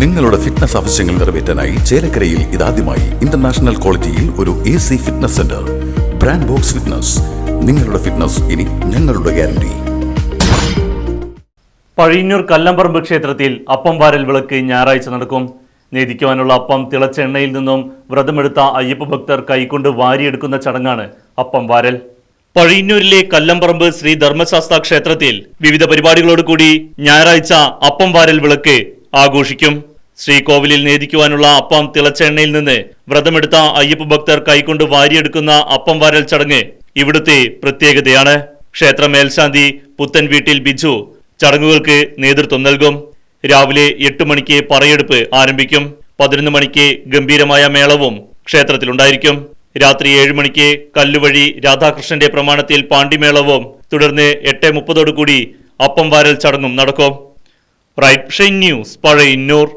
നിങ്ങളുടെ ഫിറ്റ്നസ് ആവശ്യങ്ങൾ നിറവേറ്റാനായി ചേലക്കരയിൽ ഇതാദ്യമായി ഇന്റർനാഷണൽ ക്വാളിറ്റിയിൽ ഒരു A C fitness centre brand box fitness നിങ്ങളുടെ ഫിറ്റ്നസ് ഇനി ഞങ്ങളുടെ ഗ്യാരണ്ടി പഴയന്നൂർ കല്ലമ്പറമ്പ് ക്ഷേത്രത്തിൽ അപ്പം വാരൽ വിളക്ക് ഞായറാഴ്ച നടക്കും. നേദിക്കുവാനുള്ള അപ്പം തിളച്ച എണ്ണയിൽ നിന്നും വ്രതമെടുത്ത അയ്യപ്പ ഭക്തർ കൈകൊണ്ട് വാരിയെടുക്കുന്ന ചടങ്ങാണ് അപ്പം വാരൽ. പഴയന്നൂരിലെ കല്ലമ്പറമ്പ് ശ്രീ ധർമ്മശാസ്ത്ര ക്ഷേത്രത്തിൽ വിവിധ പരിപാടികളോടുകൂടി ഞായറാഴ്ച അപ്പം വാരൽ വിളക്ക് ആഘോഷിക്കും. ശ്രീകോവിലിൽ നേദിക്കുവാനുള്ള അപ്പം തിളച്ച എണ്ണയിൽ നിന്ന് വ്രതമെടുത്ത അയ്യപ്പ ഭക്തർ കൈകൊണ്ട് വാരിയെടുക്കുന്ന അപ്പം വരൽ ചടങ്ങ് ഇവിടുത്തെ പ്രത്യേകതയാണ്. ക്ഷേത്ര മേൽശാന്തി പുത്തൻ വീട്ടിൽ ബിജു ചടങ്ങുകൾക്ക് നേതൃത്വം നൽകും. രാവിലെ എട്ട് മണിക്ക് പറയെടുപ്പ് ആരംഭിക്കും. പതിനൊന്ന് മണിക്ക് ഗംഭീരമായ മേളവും ക്ഷേത്രത്തിലുണ്ടായിരിക്കും. രാത്രി ഏഴ് മണിക്ക് കല്ലുവഴി രാധാകൃഷ്ണന്റെ പ്രമാണത്തിൽ പാണ്ടിമേളവും തുടർന്ന് എട്ട് മുപ്പതോടുകൂടി അപ്പം വാരൽ ചടങ്ങും നടക്കും. Right shine news Pazhayannur.